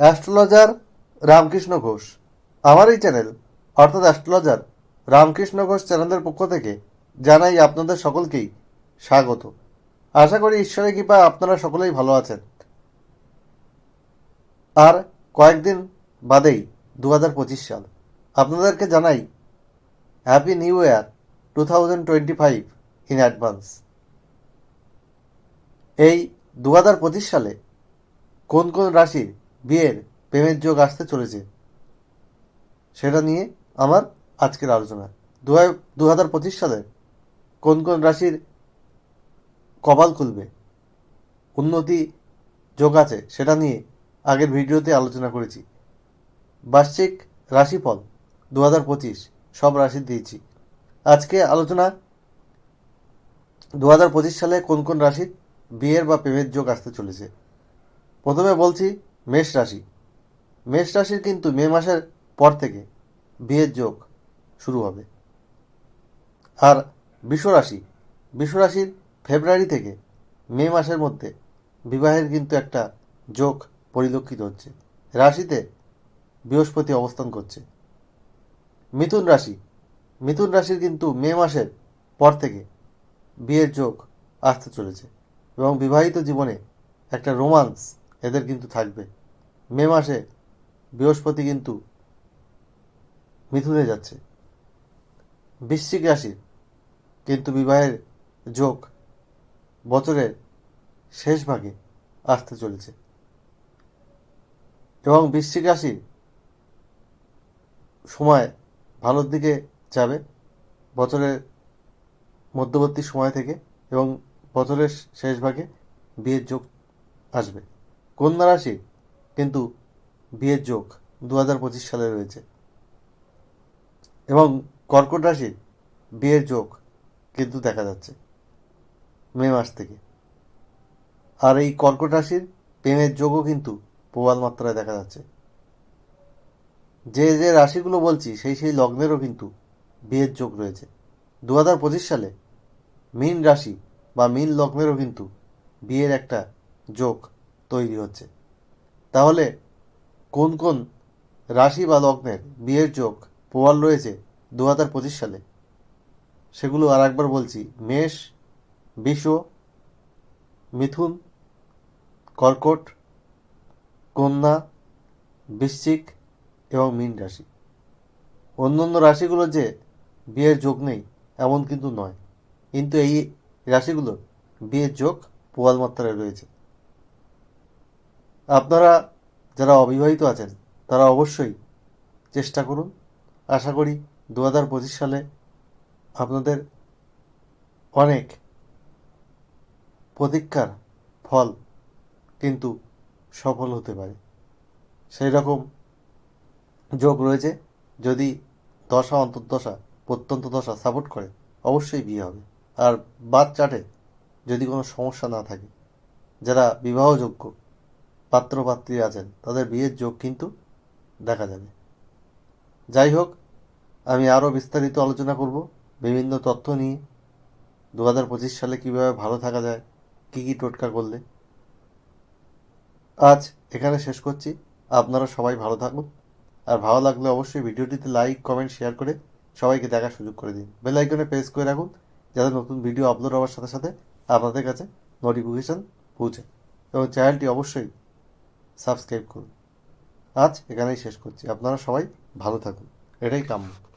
Astrologer Ramakrishna Ghosh. আমার এই channel, অর্থাৎ অ্যাস্ট্রোলজার রামকৃষ্ণ ঘোষ চ্যানেলের পক্ষ থেকে জানাই আপনাদের সকলকেই স্বাগত। আশা করি ঈশ্বরের কৃপা আপনারা সকলেই ভালো আছেন। আর কয়েকদিন বাদেই দু হাজার পঁচিশ সাল। আপনাদেরকে জানাই happy new year two thousand twenty five in advance এই দু হাজার পঁচিশ সালে কোন কোন রাশির বিয়ের প্রেমের যোগ আসতে চলেছে। সেটা নিয়ে আমার আজকের আলোচনা। দু হাজার পঁচিশ সালে কোন কোন রাশির কপাল খুলবে, উন্নতি যোগ আছে সেটা নিয়ে আগের ভিডিওতে আলোচনা করেছি। বার্ষিক রাশিফল দু হাজার পঁচিশ, সব রাশি দিয়েছি। আজকে আলোচনা দু হাজার পঁচিশ সালে কোন কোন রাশির বিয়ের বা প্রেমের যোগ আসতে চলেছে। প্রথমে বলছি মেষ রাশি। মেষ রাশির কিন্তু মে মাসের পর থেকে বিয়ের যোগ শুরু হবে। আর বিশ্বরাশি বিশ্বরাশির ফেব্রুয়ারি থেকে মে মাসের মধ্যে বিবাহের কিন্তু একটা যোগ পরিলক্ষিত হচ্ছে। রাশিতে বৃহস্পতি অবস্থান করছে। মিথুন রাশি। মিথুন রাশির কিন্তু মে মাসের পর থেকে বিয়ের যোগ আসতে চলেছে এবং বিবাহিত জীবনে একটা রোমান্স এদের কিন্তু থাকবে। মে মাসে বৃহস্পতি কিন্তু মিথুনে যাচ্ছে। বৃশ্চিক রাশির কিন্তু বিবাহের যোগ বছরের শেষ ভাগে আসতে চলেছে। এবং বৃশ্চিক রাশির সময় ভালোর দিকে যাবে বছরের মধ্যবর্তী সময় থেকে এবং বছরের শেষ ভাগে বিয়ের যোগ আসবে। কন্যা রাশি কিন্তু বিয়ের যোগ দু হাজার পঁচিশ সালে রয়েছে। এবং কর্কট রাশির বিয়ের যোগ কিন্তু দেখা যাচ্ছে মে মাস থেকে। আর এই কর্কট রাশির প্রেমের যোগও কিন্তু প্রবাল মাত্রায় দেখা যাচ্ছে। যে যে রাশিগুলো বলছি, সেই সেই লগ্নেরও কিন্তু বিয়ের যোগ রয়েছে। দু হাজার পঁচিশ সালে মীন রাশি বা মীন লগ্নেরও কিন্তু বিয়ের একটা যোগ তৈরি হচ্ছে। তাহলে কোন কোন রাশি বা লগ্নের বিয়ের যোগ প্রবাল রয়েছে দু হাজার পঁচিশ সালে? সেগুলো আর একবার বলছি। মেষ, বিষ, মিথুন, কর্কট, কন্যা, বৃশ্চিক এবং মীন রাশি। অন্য অন্য রাশিগুলো যে বিয়ের যোগ নেই, এমন কিন্তু নয়। কিন্তু এই রাশিগুলো বিয়ের যোগ প্রবাল মাত্রায় রয়েছে। আপনারা যারা অবিবাহিত আছেন, তারা অবশ্যই চেষ্টা করুন। আশা করি দু হাজার পঁচিশ সালে আপনাদের অনেক প্রতীক্ষার ফল কিন্তু সফল হতে পারে। সেই রকম যোগ রয়েছে। যদি দশা, অন্তর্দশা, প্রত্যন্ত দশা সাপোর্ট করে, অবশ্যই বিয়ে হবে। আর বাদ চাটে যদি কোনো সমস্যা না থাকে, যারা বিবাহযোগ্য পাত্রপাত্রী আছেন। তাদের বিয়ের যোগ কিন্তু দেখা যাবে। যাই হোক, আমি আরও বিস্তারিত আলোচনা করব। বিভিন্ন তথ্য নিয়ে। দু হাজার পঁচিশ সালে কীভাবে ভালো থাকা যায়, কী কী টোটকা করলে। আজ এখানে শেষ করছি। আপনারা সবাই ভালো থাকুন। আর ভালো লাগলে অবশ্যই ভিডিওটিতে লাইক, কমেন্ট, শেয়ার করে সবাইকে দেখার সুযোগ করে দিন। বেল আইকনে প্রেস করে রাখুন, যাতে নতুন ভিডিও আপলোড হওয়ার সাথে সাথে আপনাদের কাছে নোটিফিকেশান পৌঁছে। এবং চ্যানেলটি অবশ্যই সাবস্ক্রাইব করুন। আজ এখানেই শেষ করছি। আপনারা সবাই ভালো থাকুন। এটাই কাম্য।